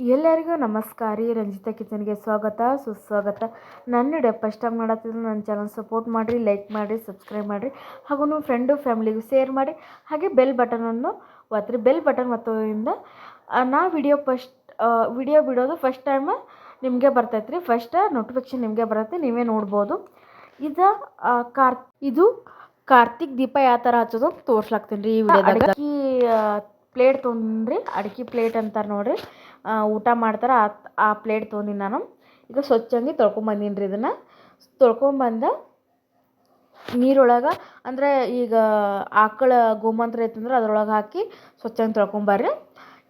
ಎಲ್ಲರಿಗೂ ನಮಸ್ಕಾರ. ರೀ ರಂಜಿತಾ ಕಿಚನ್ಗೆ ಸ್ವಾಗತ, ಸುಸ್ವಾಗತ. ನನ್ನ ವಿಡಿಯೋ ಫಸ್ಟ್ ಟೈಮ್ ಮಾಡತ್ತಿದ್ರು ನನ್ನ ಚಾನಲ್ ಸಪೋರ್ಟ್ ಮಾಡಿರಿ, ಲೈಕ್ ಮಾಡಿರಿ, ಸಬ್ಸ್ಕ್ರೈಬ್ ಮಾಡಿರಿ, ಹಾಗೂ ನಿಮ್ಮ ಫ್ರೆಂಡು, ಫ್ಯಾಮಿಲಿಗೂ ಶೇರ್ ಮಾಡಿ, ಹಾಗೆ ಬೆಲ್ ಬಟನನ್ನು ಒತ್ತಿರಿ. ಬೆಲ್ ಬಟನ್ ಒತ್ತೋದ್ರಿಂದ ನಾ ವಿಡಿಯೋ ಫಸ್ಟ್ ವಿಡಿಯೋ ಬಿಡೋದು ಫಸ್ಟ್ ಟೈಮ್ ನಿಮಗೆ ಬರ್ತೈತೆ ರೀ ಫಸ್ಟ್ ನೋಟಿಫಿಕೇಶನ್ ನಿಮಗೆ ಬರುತ್ತೆ, ನೀವೇ ನೋಡ್ಬೋದು. ಇದು ಕಾರ್, ಇದು ಕಾರ್ತಿಕ್ ದೀಪ ಯಾವ ಥರ ಹಚ್ಚೋದು ತೋರ್ಸ್ಲಾಕ್ತೀನಿ ರೀ ಈ ವಿಡಿಯೋದಾಗ. ಅಡಿಕೆ ಪ್ಲೇಟ್ ತೊಗೊಂಡ್ರಿ. ಅಡಿಕೆ ಪ್ಲೇಟ್ ಅಂತಾರೆ ನೋಡ್ರಿ. ಊಟ ಮಾಡ್ತಾರೆ. ಆ ಆ ಪ್ಲೇಟ್ ತೊಗೊಂಡಿನಿ ನಾನು. ಈಗ ಸ್ವಚ್ಛಂಗಿ ತೊಳ್ಕೊಂಬಂದೀನಿ ರೀ ಇದನ್ನು. ತೊಳ್ಕೊಂಬಂದ ನೀರೊಳಗೆ ಅಂದರೆ ಈಗ ಆಕಳ ಗೋಮೂತ್ರ ಇತ್ತಂದ್ರೆ ಅದ್ರೊಳಗೆ ಹಾಕಿ ಸ್ವಚ್ಛಂಗೆ ತೊಳ್ಕೊಂಬರ್ರಿ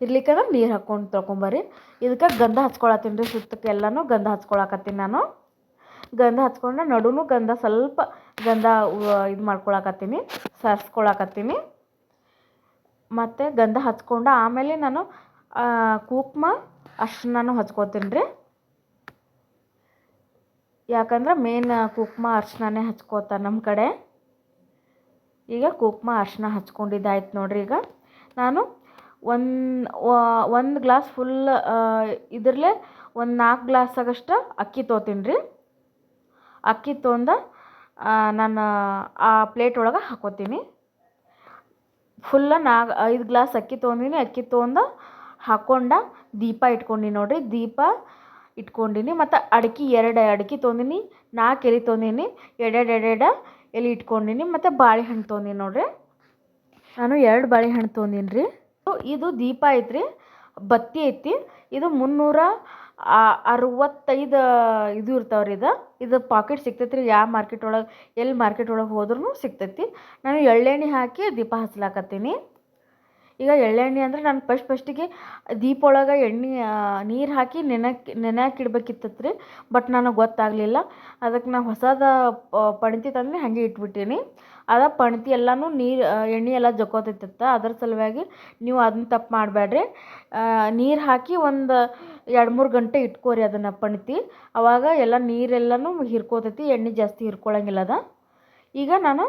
ಇರ್ಲಿಕ್ಕಂದ್ರೆ ನೀರು ಹಾಕ್ಕೊಂಡು ತೊಳ್ಕೊಂಬರ್ರಿ ಇದಕ್ಕೆ ಗಂಧ ಹಚ್ಕೊಳತ್ತೀನಿ ರೀ ಸುತ್ತಕ್ಕೆಲ್ಲನೂ ಗಂಧ ಹಚ್ಕೊಳಕತ್ತೀನಿ ನಾನು. ಗಂಧ ಹಚ್ಕೊಂಡ್ರೆ ನಡುನು ಗಂಧ ಸ್ವಲ್ಪ ಗಂಧ ಇದು ಮಾಡ್ಕೊಳಕತ್ತೀನಿ, ಸಾರಿಸ್ಕೊಳಕತ್ತೀನಿ. ಮತ್ತು ಗಂಧ ಹಚ್ಕೊಂಡು ಆಮೇಲೆ ನಾನು ಕುಂಕುಮ ಅರ್ಶಿನನೂ ಹಚ್ಕೋತೀನಿ ರೀ ಯಾಕಂದ್ರೆ ಮೇನ್ ಕುಂಕುಮ ಅರ್ಶಿಣನೇ ಹಚ್ಕೋತಾರೆ ನಮ್ಮ ಕಡೆ. ಈಗ ಕುಂಕುಮ, ಅರ್ಶಿನ ಹಚ್ಕೊಂಡಿದ್ದಾಯ್ತು ನೋಡ್ರಿ ಈಗ. ನಾನು ಒಂದು ಒಂದು ಗ್ಲಾಸ್ ಫುಲ್ ಇದರಲ್ಲೇ ಒಂದು ನಾಲ್ಕು ಗ್ಲಾಸ್ ಆಗಷ್ಟು ಅಕ್ಕಿ ತೊಗೋತೀನಿ ರೀ ಅಕ್ಕಿ ತೊಂದ ನಾನು, ಆ ಪ್ಲೇಟ್ ಒಳಗೆ ಹಾಕೋತೀನಿ. ಫುಲ್ಲ ನಾ ಐದು ಗ್ಲಾಸ್ ಅಕ್ಕಿ ತೊಗೊಂಡಿನಿ ಅಕ್ಕಿ ತೊಗೊಂಡು ಹಾಕೊಂಡ ದೀಪ ಇಟ್ಕೊಂಡಿನಿ ನೋಡ್ರಿ ದೀಪ ಇಟ್ಕೊಂಡಿನಿ ಮತ್ತು ಅಡಿಕೆ ಎರಡು ಅಡಿಕೆ ತೊಂದಿನಿ ನಾಲ್ಕು ಎಲೆ ತೊಂದಿನಿ ಎರಡೆರಡು ಎರಡೆರಡು ಎಲೆ ಇಟ್ಕೊಂಡಿನಿ ಮತ್ತು ಬಾಳೆಹಣ್ಣು ತೊಂದಿನಿ ನೋಡ್ರಿ. ನಾನು ಎರಡು ಬಾಳೆಹಣ್ಣು ತೊಂದಿನಿ ರೀ ಇದು ದೀಪ ಐತ್ರಿ ಬತ್ತಿ ಐತಿ ಇದು ಮುನ್ನೂರ ಅರವತ್ತೈದು ಇದು ಇರ್ತಾವ್ರಿ ಇದು ಇದು ಪಾಕೆಟ್ ಸಿಗ್ತೈತೆ ರೀ ಯಾವ ಮಾರ್ಕೆಟ್ ಒಳಗೆ ಎಲ್ಲಿ ಮಾರ್ಕೆಟ್ ಒಳಗೆ ಹೋದ್ರೂ ಸಿಗ್ತೈತಿ. ನಾನು ಎಳ್ಳೆಣ್ಣೆ ಹಾಕಿ ದೀಪ ಹಚ್ಲಾಕತ್ತೀನಿ ಈಗ ಎಳ್ಳೆಣ್ಣೆ ಅಂದ್ರೆ ನಾನು ಫಸ್ಟ್ ಫಸ್ಟಿಗೆ ದೀಪ ಒಳಗೆ ಎಣ್ಣೆ ನೀರು ಹಾಕಿ ನೆನಕ್ಕೆ ನೆನೆಯಕ್ಕೆ ಇಡ್ಬೇಕಿತ್ತತ್ ರೀ ಬಟ್ ನನಗೆ ಗೊತ್ತಾಗಲಿಲ್ಲ. ಅದಕ್ಕೆ ನಾನು ಹೊಸದ ಪಣತಿ ತಂದು ಹಾಗೆ ಇಟ್ಬಿಟ್ಟೀನಿ. ಅದ ಪಣತಿ ಎಲ್ಲನೂ ನೀರು ಎಣ್ಣೆ ಎಲ್ಲ ಜಕ್ಕೋತೈತಿತ್ತ. ಅದ್ರ ಸಲುವಾಗಿ ನೀವು ಅದನ್ನ ತಪ್ಪು ಮಾಡಬೇಡ್ರಿ ನೀರು ಹಾಕಿ ಒಂದು ಎರಡು ಮೂರು ಗಂಟೆ ಇಟ್ಕೋರಿ ಅದನ್ನು ಪಣತಿ. ಅವಾಗ ಎಲ್ಲ ನೀರೆಲ್ಲನೂ ಹಿರ್ಕೋತೈತಿ, ಎಣ್ಣೆ ಜಾಸ್ತಿ ಹಿರ್ಕೊಳಂಗಿಲ್ಲ ಅದ ಈಗ ನಾನು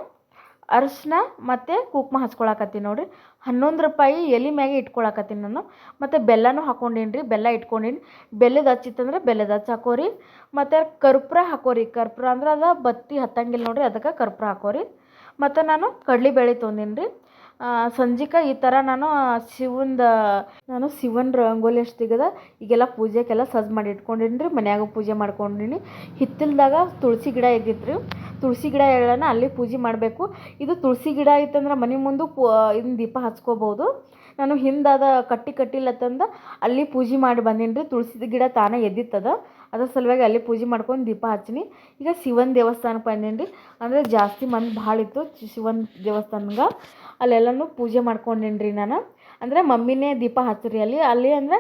ಅರಿಶಿನ ಮತ್ತು ಕುಂಕುಮ ಹಚ್ಕೊಳಕತ್ತೀನಿ ನೋಡಿ ಹನ್ನೊಂದು ರೂಪಾಯಿ ಎಲೆ ಮ್ಯಾಗೆ ಇಟ್ಕೊಳಕತ್ತೀನಿ ನಾನು. ಮತ್ತು ಬೆಲ್ಲನೂ ಹಾಕ್ಕೊಂಡೀನಿ ರೀ ಬೆಲ್ಲ ಇಟ್ಕೊಂಡೀನಿ. ಬೆಲ್ಲದ ಹಚ್ಚಿತ್ತಂದ್ರೆ ಬೆಲ್ಲದ ಹಚ್ಚಿ ಹಾಕೋರಿ. ಮತ್ತು ಕರ್ಪೂರ ಹಾಕೋರಿ. ಕರ್ಪೂರ ಅಂದ್ರೆ ಅದು ಬತ್ತಿ ಹತ್ತಂಗಿಲ್ಲ ನೋಡಿರಿ, ಅದಕ್ಕೆ ಕರ್ಪೂರ ಹಾಕೋರಿ. ಮತ್ತು ನಾನು ಕಡ್ಲೆಬೇಳೆ ತೊಗೊಂಡೀನಿ ರೀ ಸಂಜಿಕೆ, ಈ ಥರ ನಾನು ಶಿವಂದ, ನಾನು ಶಿವನ ರಂಗೋಲಿ ಅಷ್ಟು ತೆಗೆದ. ಈಗೆಲ್ಲ ಪೂಜೆಗೆಲ್ಲ ಸಜ್ಜು ಮಾಡಿ ಇಟ್ಕೊಂಡಿನಿ ರೀ ಮನ್ಯಾಗ ಪೂಜೆ ಮಾಡ್ಕೊಂಡಿನಿ. ಹಿತ್ತಲ್ದಾಗ ತುಳಸಿ ಗಿಡ ಇದ್ದಿತ್ತು ರೀ ತುಳಸಿ ಗಿಡ ಹೇಳೋಣ ಅಲ್ಲಿ ಪೂಜೆ ಮಾಡಬೇಕು. ಇದು ತುಳಸಿ ಗಿಡ ಇತ್ತಂದ್ರೆ ಮನೆ ಮುಂದೆ ಪೂ ಇದನ್ನ ದೀಪ ಹಚ್ಕೋಬೋದು. ನಾನು ಹಿಂದಾದ ಕಟ್ಟಿ ಕಟ್ಟಿಲ್ಲತ್ತಂದ ಅಲ್ಲಿ ಪೂಜೆ ಮಾಡಿ ಬಂದೀನಿ ರೀ ತುಳಸಿದ ಗಿಡ ತಾನೇ ಎದ್ದಿತ್ತದ. ಅದ್ರ ಸಲುವಾಗಿ ಅಲ್ಲಿ ಪೂಜೆ ಮಾಡ್ಕೊಂಡು ದೀಪ ಹಚ್ಚಿನಿ. ಈಗ ಶಿವನ ದೇವಸ್ಥಾನಕ್ಕೆ ಬಂದೀನಿ ರೀ ಅಂದರೆ ಜಾಸ್ತಿ ಮಂದಿ ಭಾಳ ಇತ್ತು ಶಿವನ ದೇವಸ್ಥಾನಗೆ. ಅಲ್ಲೆಲ್ಲನೂ ಪೂಜೆ ಮಾಡ್ಕೊಂಡೇನಿ ರೀ ನಾನು. ಅಂದರೆ ಮಮ್ಮಿನೇ ದೀಪ ಹಚ್ಚಿರಿ ಅಲ್ಲಿ. ಅಲ್ಲಿ ಅಂದರೆ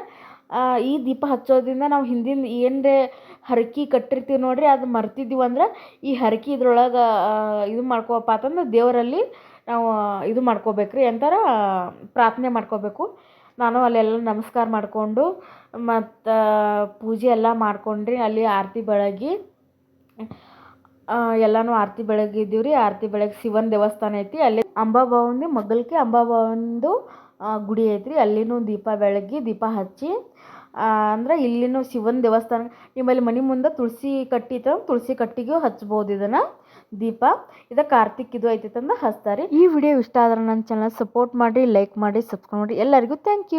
ಈ ದೀಪ ಹಚ್ಚೋದ್ರಿಂದ ನಾವು ಹಿಂದಿನ ಏನರೇ ಹರಕಿ ಕಟ್ಟಿರ್ತೀವಿ ನೋಡ್ರಿ, ಅದು ಮರ್ತಿದ್ದೀವಿ ಅಂದ್ರೆ ಈ ಹರಕಿ ಇದ್ರೊಳಗೆ ಇದು ಮಾಡ್ಕೋಪ್ಪ ಅಂತಂದ್ರೆ ದೇವರಲ್ಲಿ ನಾವು ಇದು ಮಾಡ್ಕೋಬೇಕ್ರಿ ಎಂತಾರ ಪ್ರಾರ್ಥನೆ ಮಾಡ್ಕೋಬೇಕು. ನಾನು ಅಲ್ಲೆಲ್ಲ ನಮಸ್ಕಾರ ಮಾಡಿಕೊಂಡು, ಮತ್ತು ಪೂಜೆ ಎಲ್ಲ ಮಾಡ್ಕೊಂಡ್ರಿ, ಅಲ್ಲಿ ಆರತಿ ಬೆಳಗಿ ಎಲ್ಲನೂ ಆರತಿ ಬೆಳಗಿದ್ದೀವಿ ರೀ ಆರತಿ ಬೆಳಗ್ಗೆ ಶಿವನ ದೇವಸ್ಥಾನ ಐತಿ, ಅಲ್ಲಿ ಅಂಬಾಭವನಿ ಮಗ್ಗಲ್ಕೆ ಅಂಬಾಭವನದು ಗುಡಿ ಐತ್ರಿ, ಅಲ್ಲಿನೂ ದೀಪ ಬೆಳಗಿ, ದೀಪ ಹಚ್ಚಿ ಅಂದ್ರೆ ಇಲ್ಲಿನೂ ಶಿವನ ದೇವಸ್ಥಾನ, ನಿಮ್ಮಲ್ಲಿ ಮನೆ ಮುಂದೆ ತುಳಸಿ ಕಟ್ಟಿ ಇತ್ತು ತುಳಸಿ ಕಟ್ಟಿಗೂ ಹಚ್ಬೋದು ಇದನ್ನು. ದೀಪ. ಇದ ಕಾರ್ತಿಕ್ ಇದು ಐತಿ ತಂದು ಹಚ್ತಾರೆ ಈ ವಿಡಿಯೋ ಇಷ್ಟ ಆದ್ರೆ ನನ್ನ ಚಾನಲ್ ಸಪೋರ್ಟ್ ಮಾಡಿ ಲೈಕ್ ಮಾಡಿ ಸಬ್ಸ್ಕ್ರೈಬ್ ಮಾಡಿ. ಎಲ್ಲರಿಗೂ ಥ್ಯಾಂಕ್ ಯು